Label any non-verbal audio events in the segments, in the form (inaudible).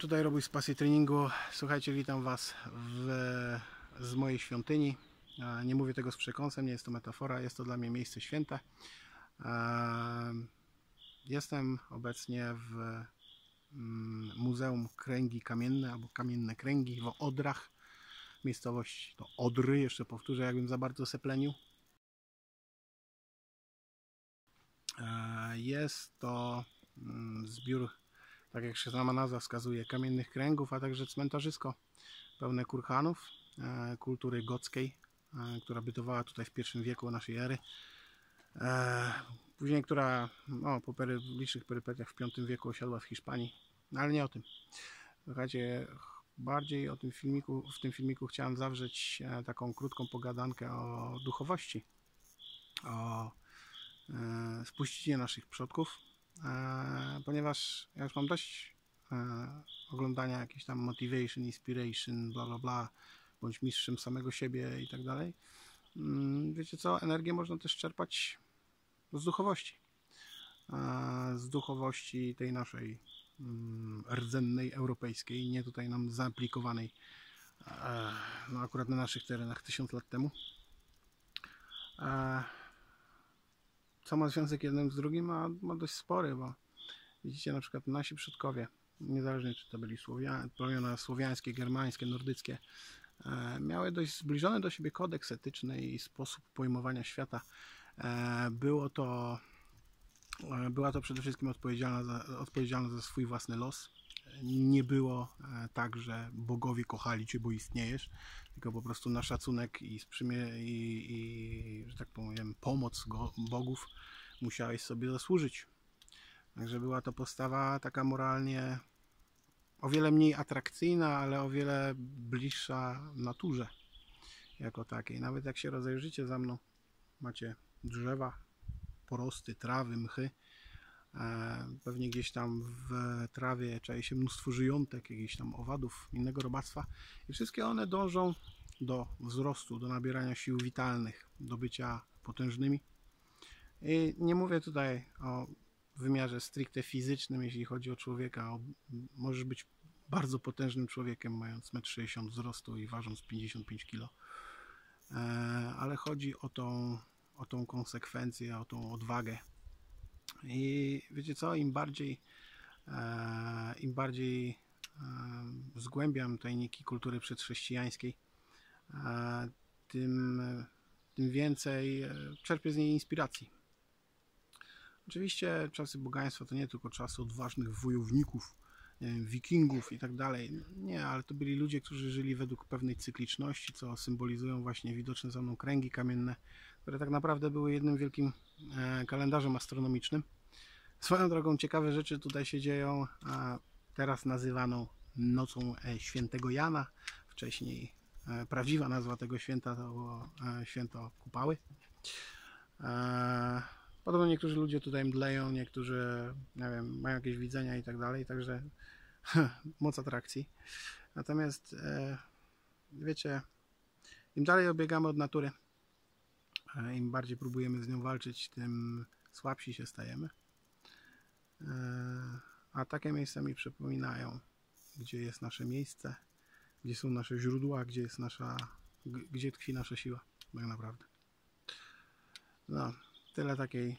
tutaj Robuś z Pasji Treningu. Słuchajcie, witam Was w, z mojej świątyni. Nie mówię tego z przekąsem, nie jest to metafora, jest to dla mnie miejsce święte. Jestem obecnie w mm, Muzeum Kręgi Kamienne albo Kamienne Kręgi w Odrach. Miejscowość to Odry, jeszcze powtórzę, jakbym za bardzo seplenił. Jest to mm, zbiór tak jak się sama nazwa wskazuje, kamiennych kręgów, a także cmentarzysko pełne kurhanów e, kultury gockiej, e, która bytowała tutaj w pierwszym wieku naszej ery. E, później, która no, po pery, licznych perypetiach w V wieku osiadła w Hiszpanii, no, ale nie o tym. Słuchajcie, bardziej o tym filmiku, w tym filmiku chciałem zawrzeć taką krótką pogadankę o duchowości, o e, spuściźnie naszych przodków, ponieważ ja już mam dość e, oglądania jakiejś tam motivation, inspiration, bla bla bla, bądź mistrzem samego siebie i tak dalej. Mm, Wiecie co, energię można też czerpać z duchowości. E, Z duchowości tej naszej mm, rdzennej, europejskiej, nie tutaj nam zaaplikowanej e, no akurat na naszych terenach tysiąc lat temu. Ma związek jednym z drugim, ma, ma dość spory, bo widzicie na przykład nasi przodkowie, niezależnie czy to byli plemiona słowiańskie, germańskie, nordyckie, e, miały dość zbliżony do siebie kodeks etyczny i sposób pojmowania świata. E, było to, e, była to przede wszystkim odpowiedzialna za, odpowiedzialna za swój własny los. Nie było e, tak, że bogowie kochali cię, bo istniejesz, tylko po prostu na szacunek i, i, i że tak powiem, pomoc go, bogów musiałeś sobie zasłużyć. Także była to postawa taka moralnie o wiele mniej atrakcyjna, ale o wiele bliższa naturze jako takiej. Nawet jak się rozejrzycie za mną, macie drzewa, porosty, trawy, mchy. E, Pewnie gdzieś tam w trawie czai się mnóstwo żyjątek, jakichś tam owadów, innego robactwa i wszystkie one dążą do wzrostu, do nabierania sił witalnych, do bycia potężnymi. I nie mówię tutaj o wymiarze stricte fizycznym, jeśli chodzi o człowieka. Możesz być bardzo potężnym człowiekiem, mając 1,60 m wzrostu i ważąc 55 kg. E, ale chodzi o tą, o tą konsekwencję, o tą odwagę. I wiecie co, im bardziej e, im bardziej e, zgłębiam tajniki kultury przedchrześcijańskiej, e, tym, tym więcej e, czerpię z niej inspiracji. Oczywiście czasy bogaństwa to nie tylko czasy odważnych wojowników, wikingów i tak dalej. Nie, ale to byli ludzie, którzy żyli według pewnej cykliczności, co symbolizują właśnie widoczne za mną kręgi kamienne, które tak naprawdę były jednym wielkim e, kalendarzem astronomicznym. Swoją drogą ciekawe rzeczy tutaj się dzieją, a teraz nazywaną Nocą e, Świętego Jana, wcześniej e, prawdziwa nazwa tego święta to było święto Kupały. Podobno niektórzy ludzie tutaj mdleją, niektórzy nie wiem, mają jakieś widzenia i tak dalej, także (laughs) moc atrakcji. Natomiast wiecie, im dalej obiegamy od natury, im bardziej próbujemy z nią walczyć, tym słabsi się stajemy. E, a takie miejsca mi przypominają, gdzie jest nasze miejsce, gdzie są nasze źródła, gdzie jest nasza, gdzie tkwi nasza siła, tak naprawdę. No, tyle takiej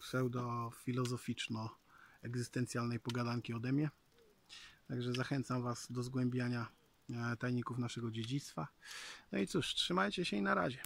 pseudo-filozoficzno-egzystencjalnej pogadanki ode mnie. Także zachęcam Was do zgłębiania e, tajników naszego dziedzictwa. No i cóż, trzymajcie się i na razie.